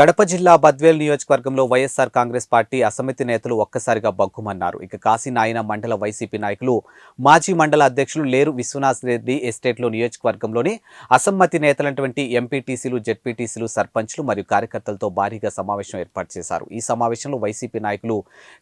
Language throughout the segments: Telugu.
కడప జిల్లా బద్వేల్ నియోజకవర్గంలో వైఎస్ఆర్ కాంగ్రెస్ పార్టీ అసమితి నేతలు ఒక్కసారిగా బగ్గుమన్నారు. ఇక కాశీనాయన మండల వైసీపీ నాయకులు మాజీ మండల అధ్యక్షులు లేరు విశ్వనాథ్ రెడ్డి ఎస్టేట్లో నియోజకవర్గంలోని అసమ్మతి నేతలైనటువంటి ఎంపీటీసీలు జెడ్పీటీసీలు సర్పంచ్లు మరియు కార్యకర్తలతో భారీగా సమావేశం ఏర్పాటు చేశారు. ఈ సమావేశంలో వైసీపీ నాయకులు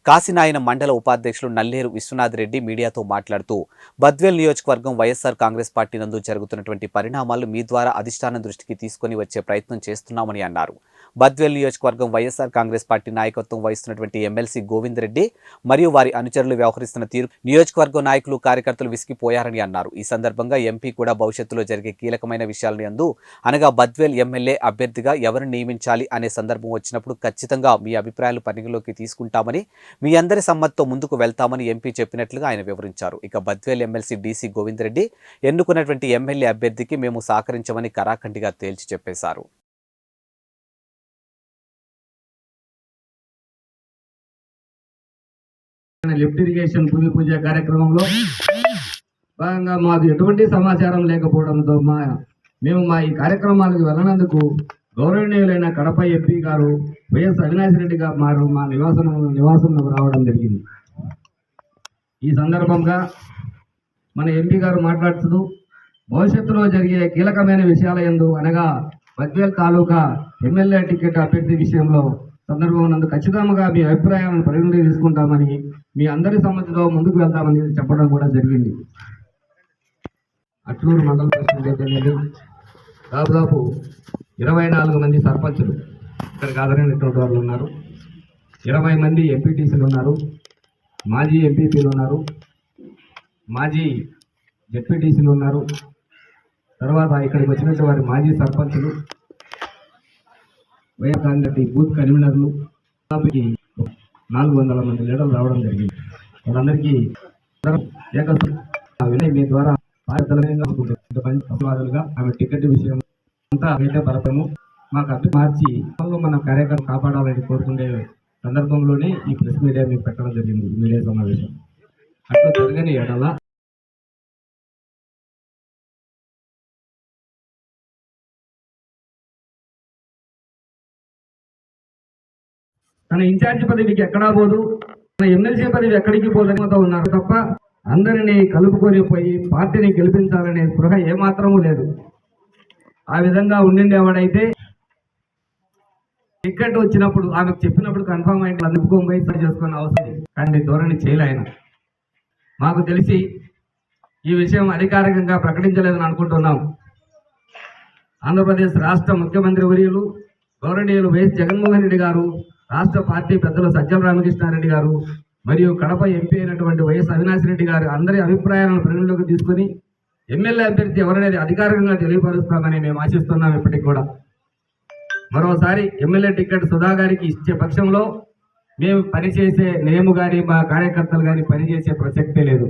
కాశీనాయన మండల ఉపాధ్యక్షులు నల్లేరు విశ్వనాథ్ రెడ్డి మీడియాతో మాట్లాడుతూ బద్వేల్ నియోజకవర్గం వైఎస్ఆర్ కాంగ్రెస్ పార్టీ నందు జరుగుతున్నటువంటి పరిణామాలు మీ ద్వారా అధిష్టానం దృష్టికి తీసుకొని వచ్చే ప్రయత్నం చేస్తున్నామని అన్నారు. బద్వేల్ నియోజకవర్గం వైఎస్ఆర్ కాంగ్రెస్ పార్టీ నాయకత్వం వహిస్తున్నటువంటి ఎమ్మెల్సీ గోవింద్ రెడ్డి మరియు వారి అనుచరులు వ్యవహరిస్తున్న తీరు నియోజకవర్గ నాయకులు కార్యకర్తలు విసిగిపోయారని అన్నారు. ఈ సందర్భంగా ఎంపీ కూడా భవిష్యత్తులో జరిగే కీలకమైన విషయాలను అందు అనగా బద్వేల్ ఎమ్మెల్యే అభ్యర్థిగా ఎవరిని నియమించాలి అనే సందర్భం వచ్చినప్పుడు ఖచ్చితంగా మీ అభిప్రాయాలు పరిగణలోకి తీసుకుంటామని మీ అందరి సమ్మతితో ముందుకు వెళ్తామని ఎంపీ చెప్పినట్లుగా ఆయన వివరించారు. ఇక బద్వేల్ ఎమ్మెల్సీ డీసీ గోవింద్ రెడ్డి ఎన్నుకున్నటువంటి ఎమ్మెల్యే అభ్యర్థికి మేము సహకరించమని కరాఖండిగా తేల్చి చెప్పేశారు. లిఫ్ట్ ఇరిగేషన్ భూమి పూజ కార్యక్రమంలో భాగంగా మాకు ఎటువంటి సమాచారం లేకపోవడంతో మా మేము మా ఈ కార్యక్రమాలకు వెళ్ళనందుకు గౌరవనీయులైన కడప ఎంపీ గారు వైఎస్ అవినాష్ రెడ్డి గారు మారు మా నివాసం నివాసంలో రావడం జరిగింది. ఈ సందర్భంగా మన ఎంపీ గారు మాట్లాడుతూ భవిష్యత్తులో జరిగే కీలకమైన విషయాల ఎందు అనగా బద్వేల్ తాలూకా ఎమ్మెల్యే టికెట్ అభ్యర్థి విషయంలో సందర్భం నందు ఖచ్చితంగా మీ అభిప్రాయాలను పరిగణలోకి తీసుకుంటామని మీ అందరి సమ్మతితో ముందుకు వెళ్తామని చెప్పడం కూడా జరిగింది. అట్లూరు మండల ప్రెసిడెంట్ దాదాపు ఇరవై నాలుగు మంది సర్పంచులు ఇక్కడికి హాజరైనటువంటి వాళ్ళు ఉన్నారు. ఇరవై మంది ఎంపీటీసీలు ఉన్నారు. మాజీ ఎంపీపీలు ఉన్నారు. మాజీ జెడ్పీటీసీలు ఉన్నారు. తర్వాత ఇక్కడికి వచ్చినటువంటి వారి మాజీ సర్పంచులు వైఎస్ కాంగ్రెస్ బూత్ కన్వీనర్లు దాదాపుకి నాలుగు వందల మంది లీడర్లు రావడం జరిగింది. వాళ్ళందరికీ ఆ వినయ్ మీ ద్వారా ధన్యవాదాలుగా ఆమె టికెట్ విషయం అంతా అయితే పరపము మాకు అర్థం మార్చి మన కార్యక్రమం కాపాడాలని కోరుకునే సందర్భంలోనే ఈ ప్రెస్ మీడియా మీకు పెట్టడం జరిగింది. మీడియా సమావేశం. అట్లా జరగని ఎడల తన ఇన్ఛార్జ్ పదవికి ఎక్కడా పోదు. తన ఎమ్మెల్సీ పదవి ఎక్కడికి పోలేమతో ఉన్నారు తప్ప అందరినీ కలుపుకొని పోయి పార్టీని గెలిపించాలనే స్పృహ ఏమాత్రమూ లేదు. ఆ విధంగా ఉండిండేవాడైతే టికెట్ వచ్చినప్పుడు ఆమెకు చెప్పినప్పుడు కన్ఫర్మ్ అయితే అందుకోని పోయి సరి చేసుకున్న అవసరం కానీ ధోరణి చేయలేను మాకు తెలిసి ఈ విషయం అధికారికంగా ప్రకటించలేదని అనుకుంటున్నాం. ఆంధ్రప్రదేశ్ రాష్ట్ర ముఖ్యమంత్రి వర్యులు గౌరవనీయులు వైఎస్ జగన్మోహన్ రెడ్డి గారు రాష్ట్ర పార్టీ పెద్దలు సజ్జల రామకృష్ణారెడ్డి గారు మరియు కడప ఎంపీ అయినటువంటి వైఎస్ అవినాష్ రెడ్డి గారు అందరి అభిప్రాయాలను పరిగణలోకి తీసుకొని ఎమ్మెల్యే అభ్యర్థి ఎవరనేది అధికారికంగా తెలియపరుస్తామని మేము ఆశిస్తున్నాం ఇప్పటికి కూడా. మరోసారి ఎమ్మెల్యే టికెట్ సుధా గారికి ఇచ్చే పక్షంలో మేము పనిచేసే నేను కానీ మా కార్యకర్తలు కానీ పనిచేసే ప్రసక్తే లేదు.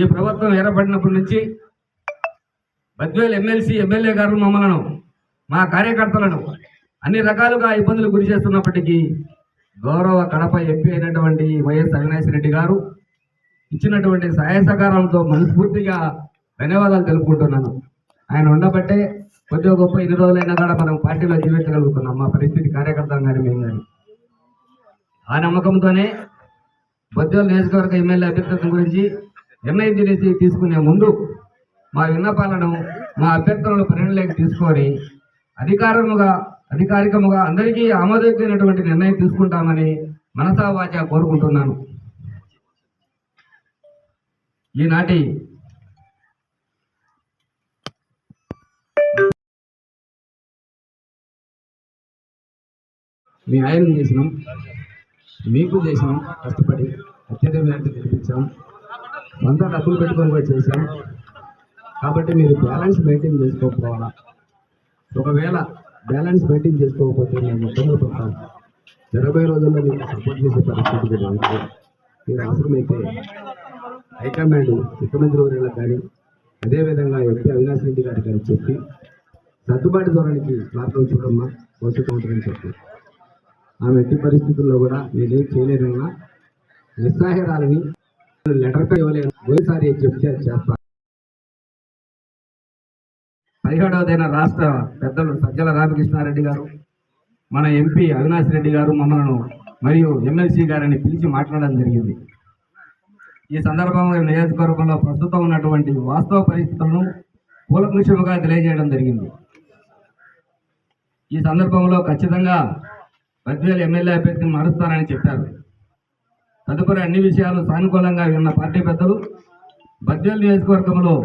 ఈ ప్రభుత్వం ఏర్పడినప్పటి నుంచి బద్వేల్ ఎమ్మెల్సీ ఎమ్మెల్యే గారు మమ్మలను మా కార్యకర్తలను అన్ని రకాలుగా ఇబ్బందులు గురి చేస్తున్నప్పటికీ గౌరవ కడప ఎంపీ అయినటువంటి వైఎస్ అవినాష్ రెడ్డి గారు ఇచ్చినటువంటి సహాయ సహకారంతో మనస్ఫూర్తిగా ధన్యవాదాలు తెలుపుకుంటున్నాను. ఆయన ఉండబట్టే కొద్దిగా గొప్ప ఇన్ని రోజులైనా కూడా మనం పార్టీలో జీవించగలుగుతున్నాం. మా పరిస్థితి కార్యకర్తలు కానీ మేము కానీ ఆ నమ్మకంతోనే బొద్దేలు నియోజకవర్గ ఎమ్మెల్యే అభ్యర్థిత్వం గురించి నిర్ణయం చేసి తీసుకునే ముందు మా విన్నపాలను మా అభ్యర్థులను పరిగణలోకి తీసుకొని అధికారముగా అధికారికముగా అందరికీ ఆమోదయోగ్యమైనటువంటి నిర్ణయం తీసుకుంటామని మనసావాచ కోరుకుంటున్నాను. ఈనాటి మీ ఆయన చేసినాం మీకు చేసినాం కష్టపడి అత్యధిక మేరకు వంద అంతా డబ్బులు పెట్టుకొని కూడా చేశాం. కాబట్టి మీరు బ్యాలెన్స్ మెయింటైన్ చేసుకోకపోవాలా? ఒకవేళ బ్యాలెన్స్ మెయింటైన్ చేసుకోకపోతే మేము ఇబ్బందులు పడతాం ఇరవై రోజుల్లో మీకు సపోర్ట్ చేసే పరిస్థితి మీరు అవసరమైతే హైకమాండ్ ముఖ్యమంత్రి వర్యులకు కానీ అదేవిధంగా ఎంపీ అవినాష్ రెడ్డి గారికి కానీ చెప్పి సర్దుబాటు ధోరణికి మార్గం చూడమ్మా భవిష్యత్తు ఉంటుందని చెప్పి. ఆమె ఎట్టి పరిస్థితుల్లో కూడా నేనేం చేయలేదన్నా నిస్సాహరాలని లెటర్ పై ఇవ్వలేదు పోయిసారి చెప్తే చేస్తాను పదిహేడవదైన రాష్ట్ర పెద్దలు సజ్జల రామకృష్ణారెడ్డి గారు మన ఎంపీ అవినాష్ రెడ్డి గారు మమ్మల్ని మరియు ఎమ్మెల్సీ గారిని పిలిచి మాట్లాడడం జరిగింది. ఈ సందర్భంలో నియోజకవర్గంలో ప్రస్తుతం ఉన్నటువంటి వాస్తవ పరిస్థితులను కూలకృషముగా తెలియజేయడం జరిగింది. ఈ సందర్భంలో ఖచ్చితంగా బద్వేలు ఎమ్మెల్యే అభ్యర్థిని మారుస్తారని చెప్పారు. తదుపరి అన్ని విషయాలు సానుకూలంగా ఉన్న పార్టీ పెద్దలు బద్వేలు నియోజకవర్గంలో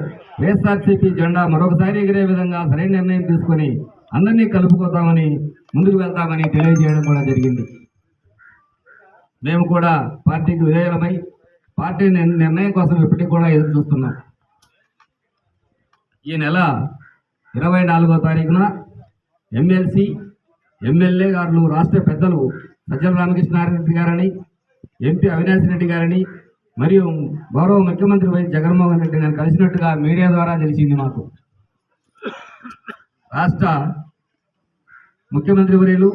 వైఎస్ఆర్సీపీ జెండా మరొకసారి ఎగిరే విధంగా సరైన నిర్ణయం తీసుకొని అందరినీ కలుపుకోతామని ముందుకు వెళ్తామని తెలియజేయడం కూడా జరిగింది. మేము కూడా పార్టీకి విధేయులమై పార్టీ నిర్ణయం కోసం ఇప్పటికి కూడా ఎదురు చూస్తున్నాం. ఈ నెల ఇరవై నాలుగో తారీఖున ఎమ్మెల్సీ ఎమ్మెల్యే గారు రాష్ట్ర పెద్దలు సజ్జల రామకృష్ణారెడ్డి గారని ఎంపీ అవినాష్ రెడ్డి గారని మరియు గౌరవ ముఖ్యమంత్రి వైఎస్ జగన్మోహన్ రెడ్డి గారిని కలిసినట్టుగా మీడియా ద్వారా తెలిసింది మాకు. రాష్ట్ర ముఖ్యమంత్రి వర్యులు